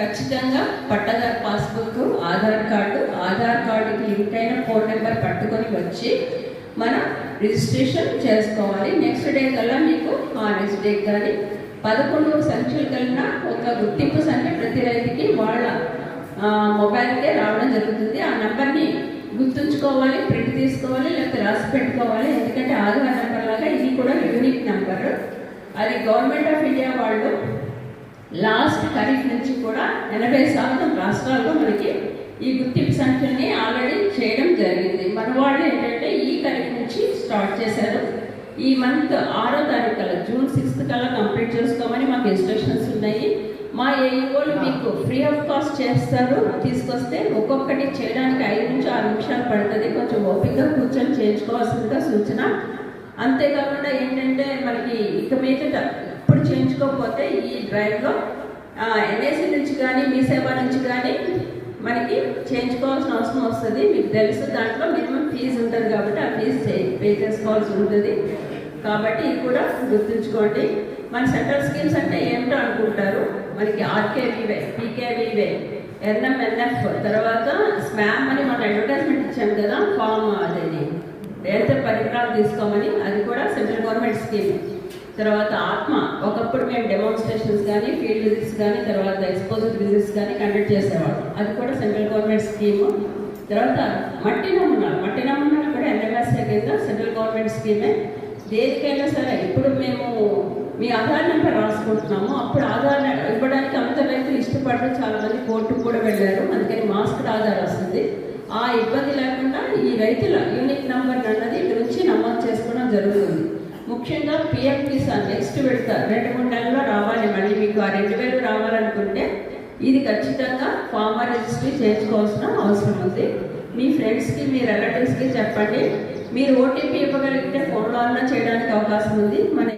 ఖచ్చితంగా పట్టదారు passbook Aadhaar card Aadhaar కార్డుకి లింక్ అయిన ఫోన్ నెంబర్ పట్టుకొని వచ్చి మనం రిజిస్ట్రేషన్ చేసుకోవాలి. నెక్స్ట్ డే కల్లా మీకు ఆ నెక్స్ట్ డే కానీ పదకొండు సంఖ్యలు కలిగిన ఒక గుర్తింపు సంఖ్య ప్రతి రైతుకి వాళ్ళ మొబైల్కే రావడం జరుగుతుంది. ఆ నెంబర్ని గుర్తుంచుకోవాలి ప్రింట్ తీసుకోవాలి లేకపోతే రాసి పెట్టుకోవాలి. ఎందుకంటే ఆధార్ నెంబర్ లాగా ఇది కూడా యూనిక్ నెంబర్. అది గవర్నమెంట్ ఆఫ్ ఇండియా వాళ్ళు లాస్ట్ ఖరీఫ్ నుంచి కూడా ఎనభై శాతం రాష్ట్రాల్లో మనకి ఈ గుర్తింపు సంఖ్యల్ని ఆల్రెడీ చేయడం జరిగింది. మన వాళ్ళు ఏంటంటే ఈ ఖరీఫ్ నుంచి స్టార్ట్ చేశారు. ఈ మంత్ ఆరో తారీఖు కల్లా జూన్ సిక్స్త్ కల్లా కంప్లీట్ చేసుకోమని మాకు ఇన్స్ట్రక్షన్స్ ఉన్నాయి. మా ఏఈఓలు మీకు ఫ్రీ ఆఫ్ కాస్ట్ చేస్తారు. తీసుకొస్తే ఒక్కొక్కటి చేయడానికి ఐదు నుంచి ఆరు నిమిషాలు పడుతుంది. కొంచెం ఓపికగా కూర్చొని చేయించుకోవాల్సిందిగా సూచన. అంతేకాకుండా ఏంటంటే మనకి ఇక మీదట ఇప్పుడు చేయించుకోకపోతే ఈ డ్రైవ్లో. ఎన్ఏసి నుంచి కానీ మీ సేవ నుంచి కానీ మనకి చేయించుకోవాల్సిన అవసరం వస్తుంది. మీకు తెలుసు దాంట్లో మినిమం ఫీజు ఉంటుంది కాబట్టి ఆ ఫీజు పే చేసుకోవాల్సి ఉంటుంది. కాబట్టి ఇది కూడా గుర్తుంచుకోండి. మన సెంట్రల్ స్కీమ్స్ అంటే ఏమిటో అనుకుంటారు. మనకి ఆర్కేవీవే పీకేవీవే ఎన్ఎంఎన్ఎఫ్ తర్వాత స్మామ్ అని మనం అడ్వర్టైజ్మెంట్ ఇచ్చాం కదా ఫామ్ అదేది రైతు పరికరాలు తీసుకోమని అది కూడా సెంట్రల్ గవర్నమెంట్ స్కీమ్. తర్వాత ఆత్మ. ఒకప్పుడు మేము డెమాన్స్ట్రేషన్స్ కానీ ఫీల్డ్ విజిట్స్ కానీ తర్వాత ఎక్స్పోజర్ విజిట్స్ కానీ కండక్ట్ చేసేవాళ్ళం. అది కూడా సెంట్రల్ గవర్నమెంట్ స్కీము తర్వాత మట్టి నమూనాలు. మట్టి నమూనాలు కూడా ఎన్ఎంఎస్ఏ కింద సెంట్రల్ గవర్నమెంట్ స్కీమే దేనికైనా సరే ఇప్పుడు మేము మీ ఆధార్ నెంబర్ రాసుకుంటున్నాము. అప్పుడు ఆధార్ ఇవ్వడానికి అంత రైతులు ఇష్టపడడం చాలామంది కోర్టుకు కూడా వెళ్ళారు. అందుకని మాస్క్ ఆధార్ వస్తుంది. ఆ ఇబ్బంది లేకుండా ఈ రైతుల యూనిక్ నెంబర్ అన్నది ఇక్కడ నుంచి నమోదు చేసుకోవడం జరుగుతుంది. ముఖ్యంగా పిఎం కిసాన్ నెక్స్ట్ పెడతారు. రెండు మూడు నెలల్లో రావాలి మళ్ళీ మీకు. ఆ రెండు వేలు రావాలనుకుంటే ఇది ఖచ్చితంగా ఫార్మర్ రిజిస్ట్రీ చేయించుకోవాల్సిన అవసరం ఉంది. మీ ఫ్రెండ్స్కి మీ రిలేటివ్స్కి చెప్పండి. మీరు ఓటీపీ ఇవ్వగలిగితే ఫోన్లో అన్నా చేయడానికి అవకాశం ఉంది. మన